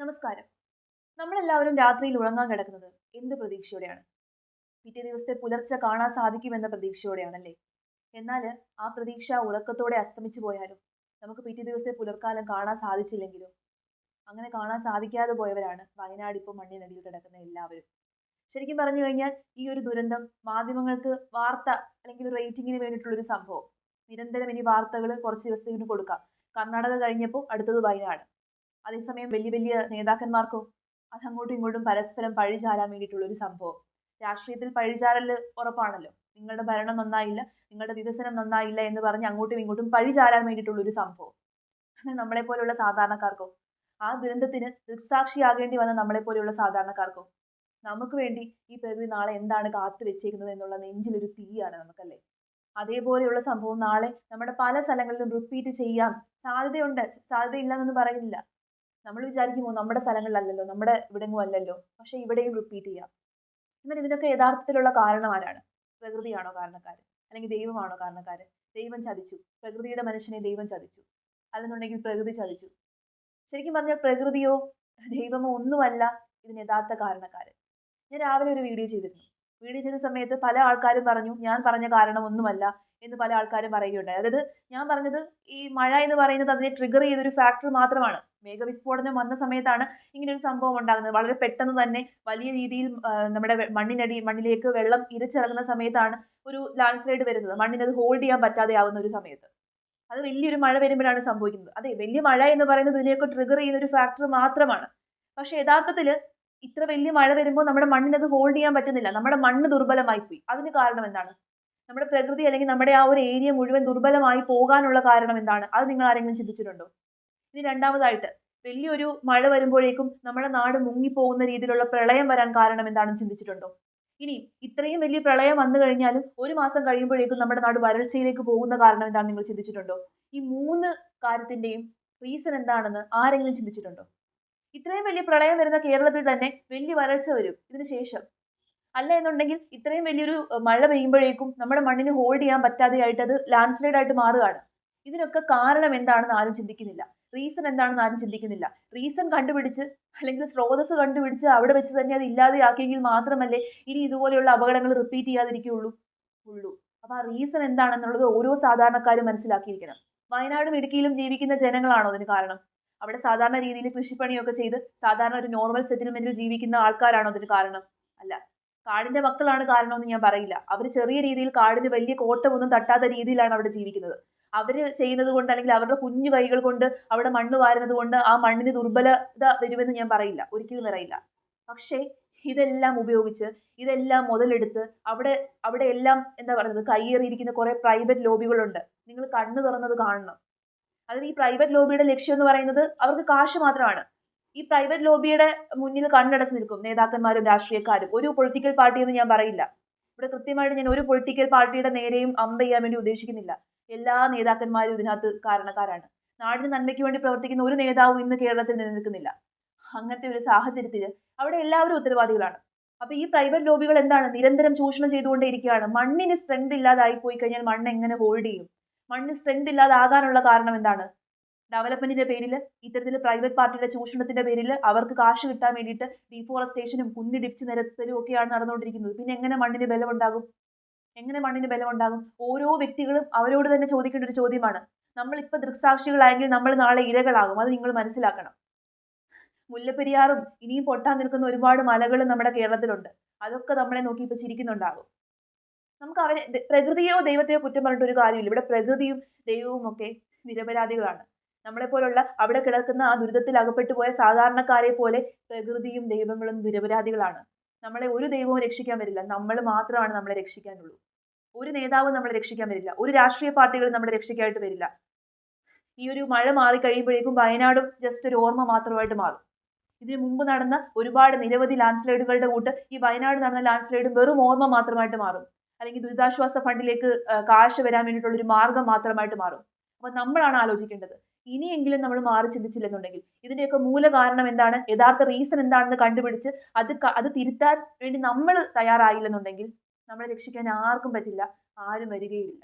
നമസ്കാരം. നമ്മളെല്ലാവരും രാത്രിയിൽ ഉറങ്ങാൻ കിടക്കുന്നത് എന്ത് പ്രതീക്ഷയോടെയാണ്? പിറ്റേ ദിവസത്തെ പുലർച്ചെ കാണാൻ സാധിക്കുമെന്ന പ്രതീക്ഷയോടെയാണല്ലേ? എന്നാൽ ആ പ്രതീക്ഷ ഉറക്കത്തോടെ അസ്തമിച്ചു പോയാലും നമുക്ക് പിറ്റേ ദിവസത്തെ പുലർക്കാലം കാണാൻ സാധിച്ചില്ലെങ്കിലും അങ്ങനെ കാണാൻ സാധിക്കാതെ പോയവരാണ് വയനാട് ഇപ്പോൾ മണ്ണിനടിയിൽ കിടക്കുന്ന എല്ലാവരും. ശരിക്കും പറഞ്ഞു കഴിഞ്ഞാൽ ഈ ഒരു ദുരന്തം മാധ്യമങ്ങൾക്ക് വാർത്ത അല്ലെങ്കിൽ റേറ്റിങ്ങിന് വേണ്ടിയിട്ടുള്ളൊരു സംഭവം. നിരന്തരം ഇനി വാർത്തകൾ കുറച്ച് ദിവസത്തേക്ക് കൊടുക്കാം. കർണാടക കഴിഞ്ഞപ്പോൾ അടുത്തത് വയനാട്. അതേസമയം വലിയ വലിയ നേതാക്കന്മാർക്കോ അതങ്ങോട്ടും ഇങ്ങോട്ടും പരസ്പരം പഴിചാരാൻ വേണ്ടിയിട്ടുള്ള ഒരു സംഭവം. രാഷ്ട്രീയത്തിൽ പഴിചാരൽ ഉറപ്പാണല്ലോ. നിങ്ങളുടെ ഭരണം നന്നായില്ല നിങ്ങളുടെ വികസനം നന്നായില്ല എന്ന് പറഞ്ഞ് അങ്ങോട്ടും ഇങ്ങോട്ടും പഴിചാരാൻ വേണ്ടിയിട്ടുള്ള ഒരു സംഭവം. നമ്മളെ പോലെയുള്ള സാധാരണക്കാർക്കോ? ആ ദുരന്തത്തിന് ദൃക്സാക്ഷിയാകേണ്ടി വന്ന നമ്മളെ പോലെയുള്ള സാധാരണക്കാർക്കോ? നമുക്ക് വേണ്ടി ഈ പ്രകൃതി നാളെ എന്താണ് കാത്തു വെച്ചേക്കുന്നത് എന്നുള്ള നെഞ്ചിലൊരു തീയാണ് നമുക്കല്ലേ? അതേപോലെയുള്ള സംഭവം നാളെ നമ്മുടെ പല സ്ഥലങ്ങളിലും റിപ്പീറ്റ് ചെയ്യാൻ സാധ്യതയുണ്ട്. സാധ്യതയില്ല എന്നൊന്നും പറയുന്നില്ല. നമ്മൾ വിചാരിക്കുമോ നമ്മുടെ സ്ഥലങ്ങളിലല്ലല്ലോ നമ്മുടെ ഇവിടെങ്ങും അല്ലല്ലോ പക്ഷെ ഇവിടെയും റിപ്പീറ്റ് ചെയ്യാം. എന്നാൽ ഇതിനൊക്കെ യഥാർത്ഥത്തിലുള്ള കാരണം ആരാണ്? പ്രകൃതിയാണോ കാരണക്കാർ അല്ലെങ്കിൽ ദൈവമാണോ കാരണക്കാർ ദൈവം ചതിച്ചു. പ്രകൃതിയുടെ മനുഷ്യനെ ദൈവം ചതിച്ചു. അല്ലെന്നുണ്ടെങ്കിൽ പ്രകൃതി ചതിച്ചു. ശരിക്കും പറഞ്ഞാൽ പ്രകൃതിയോ ദൈവമോ ഒന്നുമല്ല ഇതിന് യഥാർത്ഥ കാരണക്കാർ ഞാൻ രാവിലെ ഒരു വീഡിയോ ചെയ്തിരുന്നു. വീഡിയോ ചെയ്യുന്ന സമയത്ത് പല ആൾക്കാരും പറഞ്ഞു ഞാൻ പറഞ്ഞ കാരണം ഒന്നുമല്ല എന്ന് പല ആൾക്കാരും പറയുകയുണ്ടായി. അതായത് ഞാൻ പറഞ്ഞത് ഈ മഴ എന്ന് പറയുന്നത് അതിനെ ട്രിഗർ ചെയ്തൊരു ഫാക്ടർ മാത്രമാണ്. മേഘവിസ്ഫോടനം വന്ന സമയത്താണ് ഇങ്ങനെ ഒരു സംഭവം ഉണ്ടാകുന്നത്. വളരെ പെട്ടെന്ന് തന്നെ വലിയ രീതിയിൽ നമ്മുടെ മണ്ണിനടി മണ്ണിലേക്ക് വെള്ളം ഇരച്ചിറങ്ങുന്ന സമയത്താണ് ഒരു ലാൻഡ് സ്ലൈഡ് വരുന്നത് മണ്ണിനത് ഹോൾഡ് ചെയ്യാൻ പറ്റാതെ ആവുന്ന ഒരു സമയത്ത്. അത് വലിയൊരു മഴ വരുമ്പോഴാണ് സംഭവിക്കുന്നത്. അതെ വലിയ മഴ എന്ന് പറയുന്നത് ഇതിനെയൊക്കെ ട്രിഗർ ചെയ്യുന്ന ഒരു ഫാക്ടർ മാത്രമാണ്. പക്ഷെ യഥാർത്ഥത്തിൽ ഇത്ര വലിയ മഴ വരുമ്പോൾ നമ്മുടെ മണ്ണിനത് ഹോൾഡ് ചെയ്യാൻ പറ്റുന്നില്ല. നമ്മുടെ മണ്ണ് ദുർബലമായി പോയി അതിന് കാരണം എന്താണ്? നമ്മുടെ പ്രകൃതി അല്ലെങ്കിൽ നമ്മുടെ ആ ഒരു ഏരിയ മുഴുവൻ ദുർബലമായി പോകാനുള്ള കാരണം എന്താണ്? അത് നിങ്ങൾ ആരെങ്കിലും ചിന്തിച്ചിട്ടുണ്ടോ? ഇനി രണ്ടാമതായിട്ട് വലിയൊരു മഴ വരുമ്പോഴേക്കും നമ്മുടെ നാട് മുങ്ങിപ്പോകുന്ന രീതിയിലുള്ള പ്രളയം വരാൻ കാരണം എന്താണെന്ന് ചിന്തിച്ചിട്ടുണ്ടോ? ഇനി ഇത്രയും വലിയ പ്രളയം വന്നു കഴിഞ്ഞാലും ഒരു മാസം കഴിയുമ്പോഴേക്കും നമ്മുടെ നാട് വരൾച്ചയിലേക്ക് പോകുന്ന കാരണം എന്താണെന്ന് നിങ്ങൾ ചിന്തിച്ചിട്ടുണ്ടോ? ഈ മൂന്ന് കാര്യത്തിന്റെയും റീസൺ എന്താണെന്ന് ആരെങ്കിലും ചിന്തിച്ചിട്ടുണ്ടോ? ഇത്രയും വലിയ പ്രളയം വരുന്ന കേരളത്തിൽ തന്നെ വലിയ വരൾച്ച വരും ഇതിന് ശേഷം. അല്ല എന്നുണ്ടെങ്കിൽ ഇത്രയും വലിയൊരു മഴ പെയ്യുമ്പോഴേക്കും നമ്മുടെ മണ്ണിന് ഹോൾഡ് ചെയ്യാൻ പറ്റാതെയായിട്ട് അത് ലാൻഡ് സ്ലൈഡ് ആയിട്ട് മാറുകയാണ്. ഇതിനൊക്കെ കാരണം എന്താണെന്ന് ആരും ചിന്തിക്കുന്നില്ല. റീസൺ എന്താണെന്ന് ആരും ചിന്തിക്കുന്നില്ല. റീസൺ കണ്ടുപിടിച്ച് അല്ലെങ്കിൽ സ്രോതസ് കണ്ടുപിടിച്ച് അവിടെ വെച്ച് തന്നെ അത് ഇല്ലാതെയാക്കിയെങ്കിൽ മാത്രമല്ലേ ഇനി ഇതുപോലെയുള്ള അപകടങ്ങൾ റിപ്പീറ്റ് ചെയ്യാതിരിക്കുകയുള്ളൂ. ഉള്ളൂ. അപ്പോൾ ആ റീസൺ എന്താണെന്നുള്ളത് ഓരോ സാധാരണക്കാരും മനസ്സിലാക്കിയിരിക്കണം. വയനാടും ഇടുക്കിയിലും ജീവിക്കുന്ന ജനങ്ങളാണോ അതിന് കാരണം? അവിടെ സാധാരണ രീതിയിൽ കൃഷിപ്പണിയൊക്കെ ചെയ്ത് സാധാരണ ഒരു നോർമൽ സെറ്റിൽമെന്റിൽ ജീവിക്കുന്ന ആൾക്കാരാണോ അതിന് കാരണം? അല്ല. കാടിന്റെ മക്കളാണ് കാരണമെന്ന് ഞാൻ പറയില്ല. അവർ ചെറിയ രീതിയിൽ കാടിന് വലിയ കോട്ടമൊന്നും തട്ടാത്ത രീതിയിലാണ് അവിടെ ജീവിക്കുന്നത്. അവർ ചെയ്യുന്നത് കൊണ്ട് അല്ലെങ്കിൽ അവരുടെ കുഞ്ഞു കൈകൾ കൊണ്ട് അവിടെ മണ്ണ് വാരുന്നത് കൊണ്ട് ആ മണ്ണിന് ദുർബലത വരുമെന്ന് ഞാൻ പറയില്ല. ഒരിക്കലും പറയില്ല പക്ഷേ ഇതെല്ലാം ഉപയോഗിച്ച് ഇതെല്ലാം മുതലെടുത്ത് അവിടെ അവിടെ എല്ലാം എന്താ പറയുന്നത് കയ്യേറിയിരിക്കുന്ന കുറേ പ്രൈവറ്റ് ലോബികളുണ്ട് നിങ്ങൾ കണ്ണു തുറന്നത് കാണണം. അതിന് ഈ പ്രൈവറ്റ് ലോബിയുടെ ലക്ഷ്യം എന്ന് പറയുന്നത് അവർക്ക് കാശ് മാത്രമാണ്. ഈ പ്രൈവറ്റ് ലോബിയുടെ മുന്നിൽ കണ്ണടച്ച് നിൽക്കും നേതാക്കന്മാരും രാഷ്ട്രീയക്കാരും. ഒരു പൊളിറ്റിക്കൽ പാർട്ടി എന്ന് ഞാൻ പറയില്ല. ഇവിടെ കൃത്യമായിട്ട് ഞാൻ ഒരു പൊളിറ്റിക്കൽ പാർട്ടിയുടെ നേരെയും അമ്പ ചെയ്യാൻ വേണ്ടി ഉദ്ദേശിക്കുന്നില്ല. എല്ലാ നേതാക്കന്മാരും ഇതിനകത്ത് കാരണക്കാരാണ്. നാടിന് നന്മയ്ക്ക് വേണ്ടി പ്രവർത്തിക്കുന്ന ഒരു നേതാവും ഇന്ന് കേരളത്തിൽ നിലനിൽക്കുന്നില്ല. അങ്ങനത്തെ ഒരു സാഹചര്യത്തിൽ അവിടെ എല്ലാവരും ഉത്തരവാദികളാണ്. അപ്പൊ ഈ പ്രൈവറ്റ് ലോബികൾ എന്താണ്? നിരന്തരം ചൂഷണം ചെയ്തുകൊണ്ടേയിരിക്കുകയാണ്. മണ്ണിന് സ്ട്രെങ്ത് ഇല്ലാതായി പോയി കഴിഞ്ഞാൽ മണ്ണ് എങ്ങനെ ഹോൾഡ് ചെയ്യും? മണ്ണ് സ്ട്രെങ്ത് ഇല്ലാതാകാനുള്ള കാരണം എന്താണ്? ഡെവലപ്മെന്റിന്റെ പേരിൽ ഇത്തരത്തിൽ പ്രൈവറ്റ് പാർട്ടിയുടെ ചൂഷണത്തിന്റെ പേരിൽ അവർക്ക് കാശ് കിട്ടാൻ വേണ്ടിയിട്ട് ഡീഫോറസ്റ്റേഷനും കുന്നിടിച്ച് നിരത്തലും ഒക്കെയാണ് നടന്നുകൊണ്ടിരിക്കുന്നത്. പിന്നെ എങ്ങനെ മണ്ണിന് ബലമുണ്ടാകും? എങ്ങനെ മണ്ണിന് ബലമുണ്ടാകും? ഓരോ വ്യക്തികളും അവരോട് തന്നെ ചോദിക്കേണ്ട ഒരു ചോദ്യമാണ്. നമ്മൾ ഇപ്പൊ ദൃക്സാക്ഷികളായെങ്കിൽ നമ്മൾ നാളെ ഇരകളാകും. അത് നിങ്ങൾ മനസ്സിലാക്കണം. മുല്ലപ്പെരിയാറും ഇനിയും പൊട്ടാൻ നിൽക്കുന്ന ഒരുപാട് മലകളും നമ്മുടെ കേരളത്തിലുണ്ട്. അതൊക്കെ നമ്മളെ നോക്കി ഇപ്പൊ ചിരിക്കുന്നുണ്ടാകും. നമുക്ക് അവരെ പ്രകൃതിയോ ദൈവത്തെയോ കുറ്റം പറഞ്ഞിട്ട് ഒരു കാര്യമില്ല. ഇവിടെ പ്രകൃതിയും ദൈവവും ഒക്കെ നിരപരാധികളാണ്. നമ്മളെപ്പോലുള്ള അവിടെ കിടക്കുന്ന ആ ദുരിതത്തിൽ അകപ്പെട്ടു പോയ സാധാരണക്കാരെ പോലെ പ്രകൃതിയും ദൈവങ്ങളും നിരപരാധികളാണ്. നമ്മളെ ഒരു ദൈവവും രക്ഷിക്കാൻ വരില്ല. നമ്മൾ മാത്രമാണ് നമ്മളെ രക്ഷിക്കാനുള്ളൂ. ഒരു നേതാവും നമ്മളെ രക്ഷിക്കാൻ വരില്ല. ഒരു രാഷ്ട്രീയ പാർട്ടികളും നമ്മളെ രക്ഷിക്കാനായിട്ട് വരില്ല. ഈ ഒരു മഴ മാറി കഴിയുമ്പോഴേക്കും വയനാടും ജസ്റ്റ് ഒരു ഓർമ്മ മാത്രമായിട്ട് മാറും. ഇതിനു മുമ്പ് നടന്ന ഒരുപാട് നിരവധി ലാൻഡ് സ്ലൈഡുകളുടെ കൂട്ട് ഈ വയനാട് നടന്ന ലാൻഡ് സ്ലൈഡും വെറും ഓർമ്മ മാത്രമായിട്ട് മാറും. അല്ലെങ്കിൽ ദുരിതാശ്വാസ ഫണ്ടിലേക്ക് കാശ് വരാൻ വേണ്ടിയിട്ടുള്ള ഒരു മാർഗം മാത്രമായിട്ട് മാറും. അപ്പോൾ നമ്മളാണ് ആലോചിക്കേണ്ടത്. ഇനിയെങ്കിലും നമ്മൾ മാറി ചിന്തിച്ചില്ലെന്നുണ്ടെങ്കിൽ ഇതിന്റെയൊക്കെ മൂല കാരണം എന്താണ്? യഥാർത്ഥ റീസൺ എന്താണെന്ന് കണ്ടുപിടിച്ച് അത് അത് തിരുത്താൻ വേണ്ടി നമ്മൾ തയ്യാറായില്ലെന്നുണ്ടെങ്കിൽ നമ്മളെ രക്ഷിക്കാൻ ആർക്കും പറ്റില്ല ആരും വരികയുമില്ല